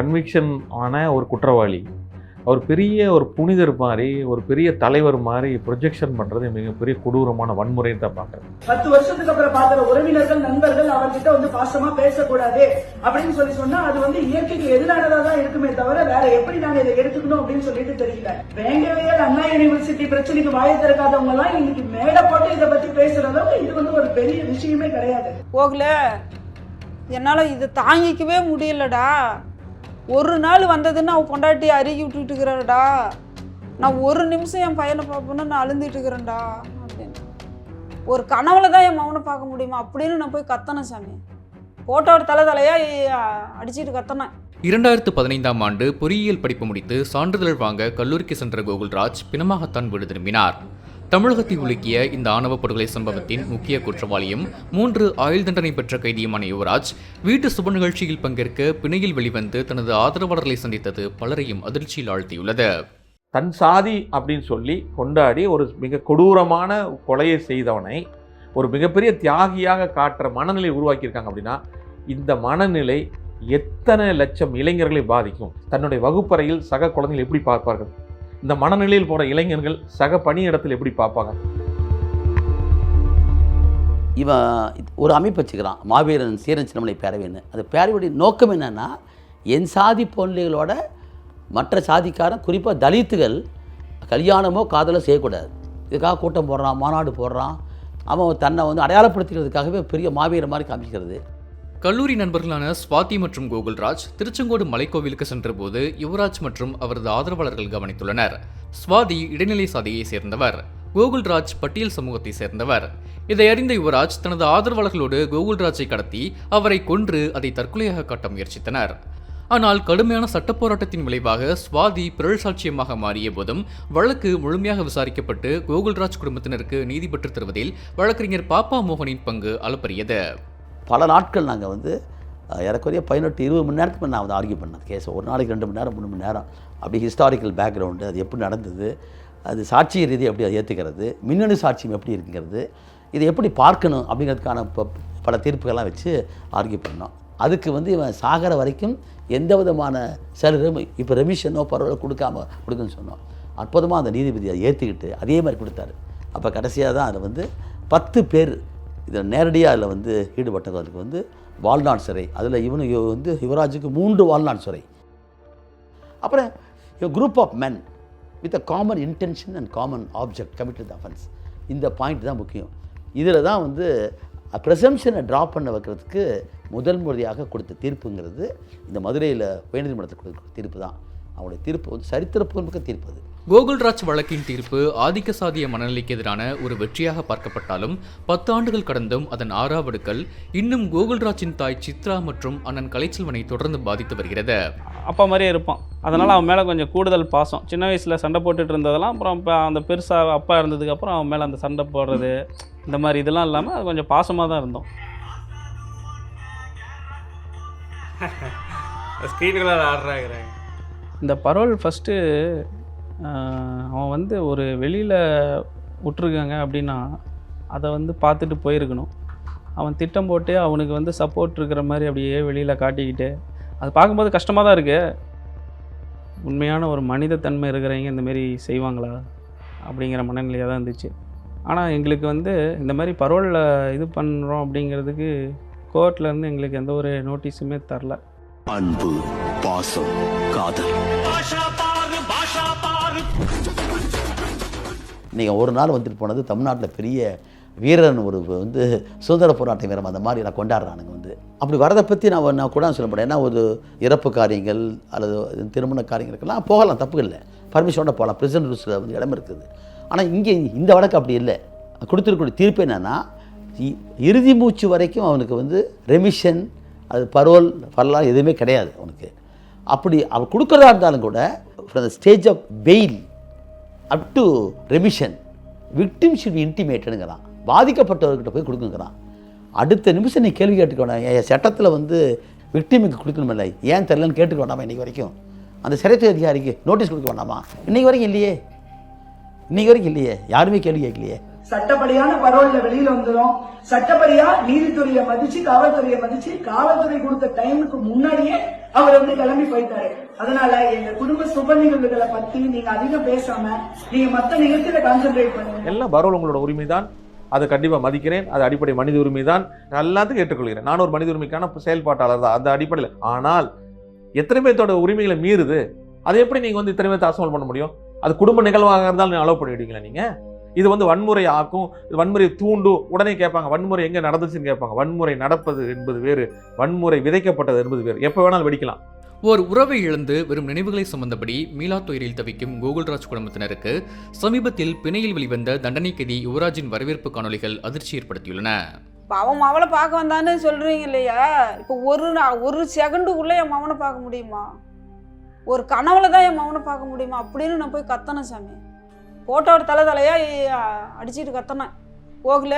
Conviction ஆன ஒரு குற்றவாளி. அவர் பெரிய ஒரு புனிதர் மாதிரி ஒரு பெரிய தலைவர் மாதிரி ப்ரொஜெக்ஷன் பண்ணுறது மிகப்பெரிய கொடூரமான வன்முறைன்னு தான் பார்க்குறேன். பத்து வருஷத்துக்கு அப்புறம் பாக்குற உறவினர்கள் நண்பர்கள் அவர்கிட்ட வந்து பாசமா பேசக்கூடாது அப்படின்னு சொல்லி சொன்னா அது வந்து இயற்கைக்கு எதிரானதா தான் இருக்குமே தவிர வேற எப்படி நாங்க இதை எடுத்துக்கணும் அப்படின்னு சொல்லிட்டு தெரியல. வேங்கவேல் அண்ணா யூனிவர்சிட்டி பிரச்சனைக்கு வாய திறக்காதவங்க எல்லாம் இன்னைக்கு மேடை போட்டு இதை பத்தி பேசுறதவங்க இது வந்து ஒரு பெரிய விஷயமே கிடையாது. போகல. என்னால் இது தாங்கிக்கவே முடியலடா. ஒரு நாள் வந்ததுன்னு அவன் கொண்டாட்டி அருகி விட்டுட்டு இருக்கிறாடா நான் ஒரு நிமிஷம் என் பையனை பார்ப்பேன்னு நான் அழுந்துட்டு இருக்கிறேன்டா அப்படின்னு. ஒரு கனவுல தான் என் மகனை பார்க்க முடியுமா? அப்படின்னு நான் போய் கத்தனேன் சாமி. போட்டோட தலை தலையாக அடிச்சிட்டு கத்தனேன் இரண்டாயிரத்து பதினைந்தாம் ஆண்டு பொறியியல் படிப்பு முடித்து சான்றிதழ் வாங்க கல்லூரிக்கு சென்ற கோகுல்ராஜ் பிணமாகத்தான் வீடு திரும்பினார். தமிழகத்தை உலுக்கிய இந்த ஆணவ படுகொலை சம்பவத்தின் முக்கிய குற்றவாளியும் மூன்று ஆயுள் தண்டனை பெற்ற கைதியுமான யுவராஜ் வீட்டு சுப நிகழ்ச்சியில் பங்கேற்க பிணையில் வெளிவந்து தனது ஆதரவாளர்களை சந்தித்தது பலரையும் அதிர்ச்சியில் ஆழ்த்தியுள்ளது. தன் சாதி அப்படின்னு சொல்லி கொண்டாடி ஒரு மிக கொடூரமான கொலையை செய்தவனை ஒரு மிகப்பெரிய தியாகியாக காட்டுற மனநிலை உருவாக்கியிருக்காங்க அப்படின்னா இந்த மனநிலை எத்தனை லட்சம் இளைஞர்களை பாதிக்கும்? தன்னுடைய வகுப்பறையில் சக குழந்தைகள் எப்படி பார்ப்பார்கள்? இந்த மனநிலையில் போகிற இளைஞர்கள் சக பணியிடத்தில் எப்படி பார்ப்பாங்க? இவன் ஒரு அமைப்பு வச்சுக்கிறான். மாவீரன் சீரன் சின்னமலை பேரவைன்னு. அந்த பேரவையுடைய நோக்கம் என்னென்னா என் சாதி போன்றிகளோட மற்ற சாதிக்காரன் குறிப்பாக தலித்துகள் கல்யாணமோ காதலோ செய்யக்கூடாது. இதுக்காக கூட்டம் போடுறான் மாநாடு போடுறான். அவன் தன்னை வந்து அடையாளப்படுத்திக்கிறதுக்காகவே பெரிய மாவீரன் மாதிரி காமிக்கிறது. கல்லூரி நண்பர்களான ஸ்வாதி மற்றும் கோகுல்ராஜ் திருச்செங்கோடு மலைக்கோவிலுக்கு சென்றபோது யுவராஜ் மற்றும் அவரது ஆதரவாளர்கள் கவனித்துள்ளனர். ஸ்வாதி இடைநிலை சாதியை சேர்ந்தவர். கோகுல்ராஜ் பட்டியல் சமூகத்தை சேர்ந்தவர். இதை அறிந்த யுவராஜ் தனது ஆதரவாளர்களோடு கோகுல்ராஜை கடத்தி அவரை கொன்று அதை தற்கொலையாக காட்ட முயற்சித்தனர். ஆனால் கடுமையான சட்ட போராட்டத்தின் விளைவாக சுவாதி பிறழ் சாட்சியமாக மாறிய போதும் வழக்கு முழுமையாக விசாரிக்கப்பட்டு கோகுல்ராஜ் குடும்பத்தினருக்கு நீதி பெற்றுத் தருவதில் வழக்கறிஞர் பாப்பா மோகனின் பங்கு அளப்பரியது. பல நாட்கள் நாங்கள் வந்து அஹ், ஏறக்குறைய பதினெட்டு இருபது மணி நேரத்துக்கு நான் வந்து ஆர்கியூ பண்ணேன். கேஸ் ஒரு நாளைக்கு ரெண்டு மணி நேரம் மூணு மணி நேரம். அப்படி ஹிஸ்டாரிக்கல் பேக்ரவுண்டு அது எப்படி நடந்தது அது சாட்சி ரீதி எப்படி அதை ஏற்றுக்கிறது மின்னணு சாட்சியம் எப்படி இருக்குங்கிறது இதை எப்படி பார்க்கணும் அப்படிங்கிறதுக்கான ப- பல தீர்ப்புகள்லாம் வச்சு ஆர்கியூ பண்ணோம். அதுக்கு வந்து இவன் சாகிற வரைக்கும் எந்த விதமான சலுகை இப்போ ரெமிஷனோ பரவாயில்ல கொடுக்காம கொடுக்குன்னு சொன்னோம். அற்புதமாக அந்த நீதிபதி அதை ஏற்றுக்கிட்டு அதே மாதிரி கொடுத்தாரு. அப்போ கடைசியாக தான் அதில் வந்து பத்து பேர் இதில் நேரடியாக அதில் வந்து ஈடுபட்டவர்களுக்கு வந்து வாழ்நாள் சிறை. அதில் இவனு வந்து யுவராஜுக்கு மூன்று வாழ்நாள் சிறை. அப்புறம் group of men with a common intention and common object committed offence இந்த பாயிண்ட் தான் முக்கியம். இதில் தான் வந்து ப்ரெசம்ஷனை ட்ராப் பண்ண வைக்கிறதுக்கு முதல் முறையாக கொடுத்த தீர்ப்புங்கிறது இந்த மதுரையில் உயர்நீதிமன்றத்தில் கொடுத்த தீர்ப்பு தான். அவனுடைய தீர்ப்பு வந்து சரித்திரப்பூர்வமிக்க தீர்ப்பு அது. கோகுல்ராஜ் வழக்கின் தீர்ப்பு ஆதிக்க சாதிய மனநிலைக்கு எதிரான ஒரு வெற்றியாக பார்க்கப்பட்டாலும் பத்து ஆண்டுகள் கடந்தும் அதன் ஆறாவடுக்கள் இன்னும் கோகுல்ராஜின் தாய் சித்ரா மற்றும் அண்ணன் கலைச்செல்வனை தொடர்ந்து பாதித்து வருகிறது. அப்பா மாதிரியே இருப்பான். அதனால் அவன் மேலே கொஞ்சம் கூடுதல் பாசம். சின்ன வயசில் சண்டை போட்டுட்டு இருந்ததெல்லாம் அப்புறம் இப்போ அந்த பெருசாக அப்பா இருந்ததுக்கு அப்புறம் அவன் மேலே அந்த சண்டை போடுறது இந்த மாதிரி இதெல்லாம் இல்லாமல் அது கொஞ்சம் பாசமாக தான் இருந்தோம். ஸ்க்ரீனுக்குள்ள ஆடுறாங்க. இந்த பரோல் ஃபஸ்ட்டு அவன் வந்து ஒரு வெளியில் விட்ருக்காங்க அப்படின்னா அதை வந்து பார்த்துட்டு போயிருக்கணும். அவன் திட்டம் போட்டு அவனுக்கு வந்து சப்போர்ட் இருக்கிற மாதிரி அப்படியே வெளியில் காட்டிக்கிட்டு அது பார்க்கும்போது கஷ்டமாக தான் இருக்குது உண்மையான ஒரு மனிதத்தன்மை இருக்கிறவங்க இந்தமாரி செய்வாங்களா அப்படிங்கிற மனநிலையாக தான் இருந்துச்சு. ஆனால் எங்களுக்கு வந்து இந்த மாதிரி பரோலில் இது பண்ணுறோம் அப்படிங்கிறதுக்கு கோர்ட்லேருந்து எங்களுக்கு எந்த ஒரு நோட்டீஸுமே தரல. அன்பு பாசம் காதல். நீங்கள் ஒரு நாள் வந்துட்டு போனது தமிழ்நாட்டில் பெரிய வீரன் ஒரு வந்து சுதந்திர போராட்ட வீரம் அந்த மாதிரி நான் கொண்டாடுறானுங்க வந்து. அப்படி வரதை பற்றி நான் நான் கூட சொல்ல முடியும் ஏன்னா ஒரு இறப்பு காரியங்கள் அல்லது திருமண காரியங்களுக்கெல்லாம் போகலாம் தப்பு இல்லை. பர்மிஷனோட போகலாம். பிரசிடென்ட் ரூல்ஸில் வந்து இடம் இருக்குது. ஆனால் இங்கே இந்த வழக்கு அப்படி இல்லை. கொடுத்துருக்கூடிய தீர்ப்பு என்னென்னா இ- இறுதி மூச்சு வரைக்கும் அவனுக்கு வந்து ரெமிஷன் அது பரோல் பரலாம் எதுவுமே கிடையாது அவனுக்கு. அப்படி அவர் கொடுக்குறதா இருந்தாலும் கூட from the stage of bail up to remission victim should be இன்டிமேட்டடுங்கிறான் பாதிக்கப்பட்டவர்கிட்ட போய் கொடுக்குங்கிறான் அடுத்த நிமிஷம் நீ கேள்வி கேட்டுக்க வேண்டாம் என் சட்டத்தில் வந்து விக்டிமுக்கு கொடுக்கணுமில்ல. ஏன் தெரிலன்னு கேட்டுக்க வேண்டாமா இன்றைக்கி வரைக்கும்? அந்த சிறைத்துறை அதிகாரிக்கு நோட்டீஸ் கொடுக்க வேண்டாமா இன்றைக்கி வரைக்கும் இல்லையே. இன்றைக்கி வரைக்கும் இல்லையே. யாருமே கேள்வி கேட்கலையே. சட்டப்படியான பரோல்ல வெளியில வந்துடும் சட்டப்படியா நீதித்துறையை மதிச்சு காவல்துறையை மதிச்சு காவல்துறை கொடுத்த டைமுக்கு முன்னாடியே அவர் வந்து கிளம்பி போயிட்டாரு. அதனால எங்க குடும்ப சுப நிகழ்வுகளை பத்தி நீங்க அதிகம் பேசாம நீங்க மத்த நிகழ்ச்சியில கான்சென்ட்ரேட் பண்ணுங்க. எல்லாம் பரோல் உங்களோட உரிமைதான். அதை கண்டிப்பாக மதிக்கிறேன். அது அடிப்படை மனித உரிமை தான் எல்லாத்துக்கும் ஏற்றுக்கொள்கிறேன். நான் ஒரு மனித உரிமைக்கான செயல்பாட்டாளர் தான். அந்த அடிப்படையில். ஆனால் எத்தனை பேர்த்தோட உரிமைகளை மீறுது? அதை எப்படி நீங்கள் வந்து இத்தனை பேர்த்த அசமல் பண்ண முடியும்? அது குடும்ப நிகழ்வாக இருந்தாலும் அலோவ் பண்ணிவிடுவீங்களா நீங்கள் இது வந்து வன்முறை ஆக்கும் இது வன்முறை தூண்டும். உடனே கேட்பாங்க வன்முறை எங்கே நடந்துச்சுன்னு கேட்பாங்க. வன்முறை நடப்பது என்பது வேறு. வன்முறை விதைக்கப்பட்டது என்பது வேறு. எப்போ வேணாலும் வெடிக்கலாம். ஓர் உறவை இழந்து வெறும் நினைவுகளை சுமந்தபடி மீளா துயரில் தவிக்கும் கோகுல்ராஜ் குடும்பத்தினருக்கு சமீபத்தில் பிணையில் வெளிவந்த தண்டனை கைதி யுவராஜின் வரவேற்பு காணொளிகள் அதிர்ச்சி ஏற்படுத்தியுள்ளன. அவன் மவளை பார்க்க வந்தான்னு சொல்கிறீங்க இல்லையா? இப்போ ஒரு நா- ஒரு செகண்டுக்குள்ளே என் மவனை பார்க்க முடியுமா? ஒரு கனவுல தான் என் மவனை பார்க்க முடியுமா? அப்படின்னு நான் போய் கத்தனேன் சாமி. போட்டோட தலை தலையாக அடிச்சிட்டு கத்தனேன். போகல.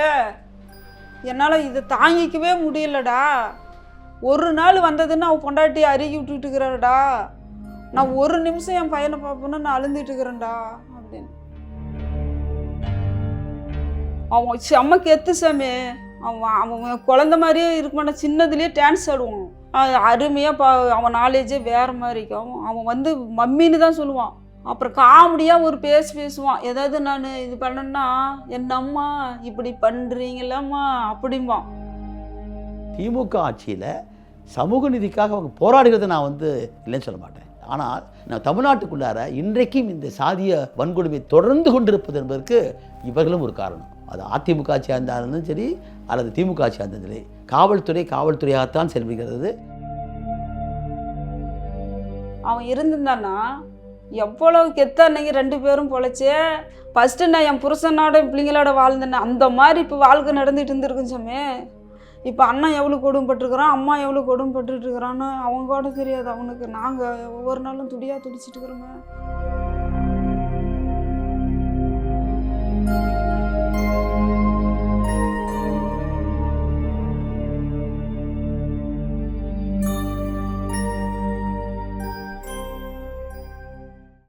என்னால் இதை தாங்கிக்கவே முடியலடா. ஒரு நாள் வந்ததுன்னு அவன் பொண்டாட்டி அருகி விட்டுட்டு இருக்கிறாடா. நான் ஒரு நிமிஷம் என் பையனை பார்ப்பேன்னு நான் அழுந்துட்டு இருக்கிறேன்டா அப்படின்னு. அவன் செம்ம கெத்து சாமி. அவன் அவன் குழந்த மாதிரியே இருக்க மாட்டான் சின்னதுலேயே டான்ஸ் ஆடுவான். அருமையாக பா அவன் நாலேஜே வேறு மாதிரி இருக்கும். அவன் வந்து மம்மின்னு தான் சொல்லுவான். அப்புறம் காமெடியாக ஒரு பேசி பேசுவான். ஏதாவது நான் இது பண்ணேன்னா என்னம்மா இப்படி பண்ணுறீங்களம்மா அப்படிம்பான். திமுக ஆட்சியில் சமூக நீதிக்காக அவங்க போராடுகிறத நான் வந்து இல்லைன்னு சொல்ல மாட்டேன். ஆனால் நான் தமிழ்நாட்டுக்குள்ளார இன்றைக்கும் இந்த சாதிய வன்கொடுமை தொடர்ந்து கொண்டிருப்பது என்பதற்கு இவர்களும் ஒரு காரணம். அது அதிமுக ஆட்சியாக இருந்தாலும் சரி அல்லது திமுக ஆட்சியாக இருந்தாலும் சரி காவல்துறை காவல்துறையாகத்தான் செல்கிறது. அவன் இருந்திருந்தான்னா எவ்வளோ கெத்தா அன்னைக்கு ரெண்டு பேரும் பொழைச்சே ஃபஸ்ட்டு நான் என் புருஷனோட என் பிள்ளைங்களோட வாழ்ந்தேன். அந்த மாதிரி இப்போ வாழ்க்கை நடந்துட்டு இருந்திருக்கும் சாமி. இப்போ அண்ணன் எவ்வளோ கொடுமைப்பட்டிருக்கிறான் அம்மா எவ்வளோ கொடுமைப்பட்டுருக்குறான்னு அவங்க கூட தெரியாது. அவனுக்கு நாங்கள் ஒவ்வொரு நாளும் துடியாக துடிச்சிட்டு இருக்கிறோமே.